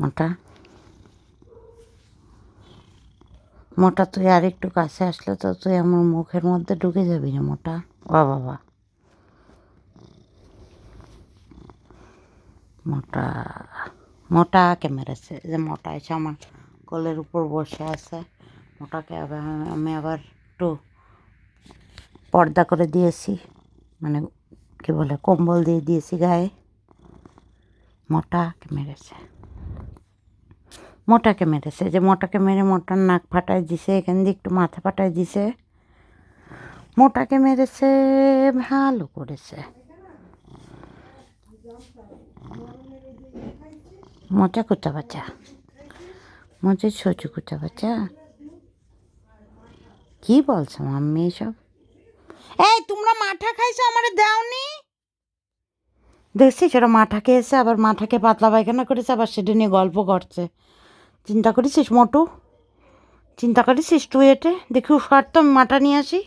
মোটা। মোটা তুই আর একটু কাছে আসলে তো তুই আমার মুখের মধ্যে ঢুকে যাবি না মোটা। বা বাবা মোটা। মোটাকে মেরেছে? এই যে মোটা এসে আমার কোলের উপর বসে আছে। মোটাকে আবার আমি আবার একটু পর্দা করে দিয়েছি। মানে কি বলে, কম্বল দিয়ে দিয়েছি গায়ে। মোটাকে মেরেছে? মোটাকে মেরেছে। যে মোটাকে মেরে মোটার নাক ফাটাই দিছে, এখান দিয়ে একটু মাথা ফাটাই দিছে। মোটাকে মেরেছে, ভালো করেছে। মোটা কুচা বাচ্চা। মোটে সচু কুচা বাচ্চা। কি বলছো মাম্মি এসব? এই, তোমরা মাঠা খাইছো? আমারে দাওনি? দেখছিস ওরা মাঠা খেয়েছে, আবার মাঠাকে পাতলা পায়খানা করেছে, আবার সেটা নিয়ে গল্প করছে। চিন্তা করেছিস মোটু? চিন্তা করেছিস তুই এটে? দেখি ফাট তো আমি মাটা নিয়ে আসি।